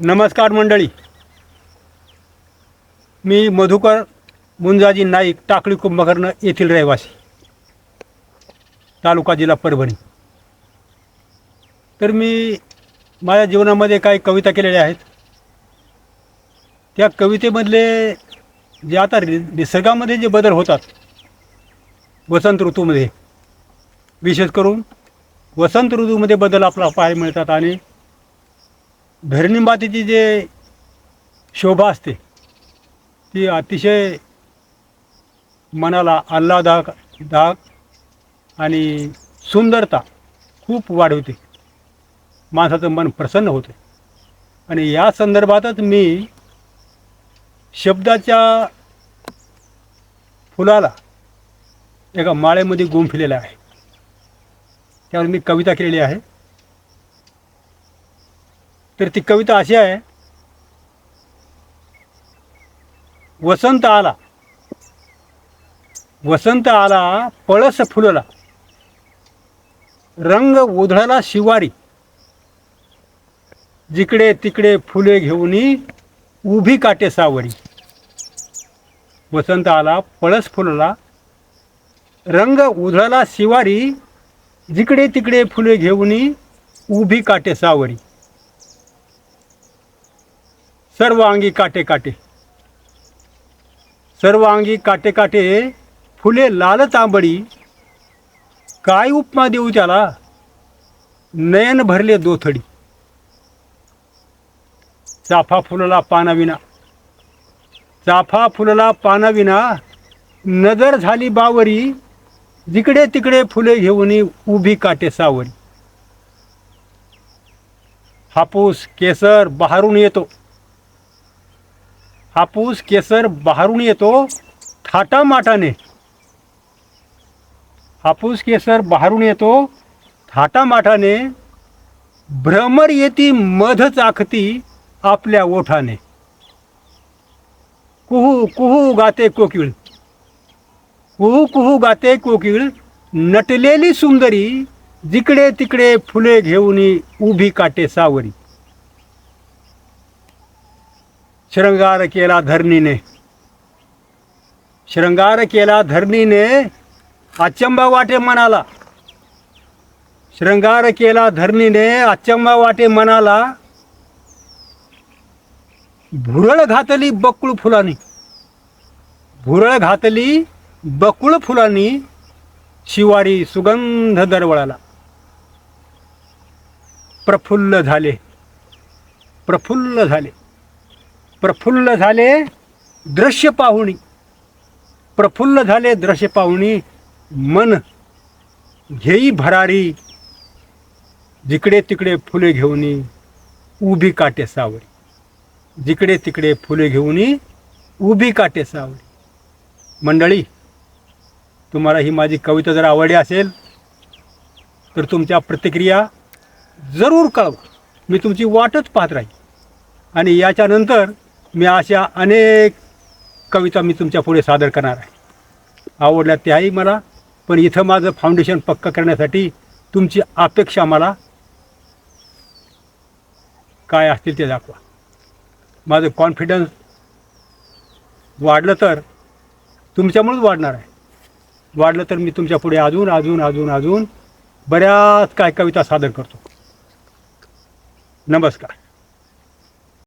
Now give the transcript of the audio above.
नमस्कार मंडळी. मी मधुकर मुंजाजी नाईक टाकळी कुंभकर्ण येथील रहिवासी तालुका जिल्हा परभणी. तर मी माझ्या जीवनामध्ये काही कविता केलेल्या आहेत. त्या कवितेमधले जे आता निसर्गामध्ये जे बदल होतात वसंत ऋतूमध्ये विशेष करून वसंत ऋतूमध्ये बदल आपला पाहायला मिळतात आणि धरणी जे शोभा असते ती अतिशय मनाला आल्हादाक दाक आणि सुंदरता खूप वाढवते. माणसाचं मन प्रसन्न होते. आणि या संदर्भातच मी शब्दाच्या फुलाला एका माळेमध्ये गुंफलेला आहे. त्यावर मी कविता केलेली आहे. तर ती कविता अशी आहे. वसंत आला. वसंत आला पळस फुलला. रंग उधळला शिवारी. जिकडे तिकडे फुले घेऊन उभी काटे सावरी. वसंत आला पळस फुलला. रंग उधळला शिवारी. जिकडे तिकडे फुले घेऊन उभी काटे सावरी. सर्व अंगी काटे काटे. सर्व अंगी काटे काटे फुले लाल तांबडी. काय उपमा देऊ त्याला? नयन भरले दोथडी. चाफा फुलला पानाविना. चाफा फुलला पानाविना नजर झाली बावरी. जिकडे तिकडे फुले घेऊन उभी काटे सावरी. हापूस केसर बहारून येतो. हापूस केसर बहारून येतो थाटामाटाने. हापूस केसर बहारून येतो थाटामाटाने. भ्रमर येती मध चाखती आपल्या ओठाने. कुहू कुहू गाते कोकिळ. कुहू कुहू गाते कोकिळ नटलेली सुंदरी जिकडे तिकडे फुले घेऊन उभी काटे सावरी. श्रंगार केला धरणीने. शृंगार केला धरणीने अचंबा वाटे मनाला. श्रंगार केला धरणीने अचंबा वाटे मनाला. भुरळ घातली बकुळ फुलानी. भुरळ घातली बकुळ फुलानी शिवारी सुगंध दरवळाला. प्रफुल्ल झाले. प्रफुल्ल झाले. प्रफुल्ल झाले दृश्य पाहुणी. प्रफुल्ल झाले दृश्य पाहुणी मन घेई भरारी. जिकडे तिकडे फुले घेऊन उभी काटे सावरी. जिकडे तिकडे फुले घेऊन उभी काटे सावरी. मंडळी तुम्हाला ही माझी कविता जर आवडली असेल तर तुमच्या प्रतिक्रिया जरूर कळवा. मी तुमची वाटच पाहत राहील आणि याच्यानंतर मी अशा अनेक कविता मी तुमच्यापुढे सादर करणार आहे. आवडल्या त्याही मला पण इथं माझं फाउंडेशन पक्क करण्यासाठी तुमची अपेक्षा मला काय असतील ते दाखवा. माझं कॉन्फिडन्स वाढलं तर तुमच्यामुळेच वाढणार आहे. वाढलं तर मी तुमच्यापुढे अजून अजून अजून अजून बऱ्याच काय कविता सादर करतो. नमस्कार.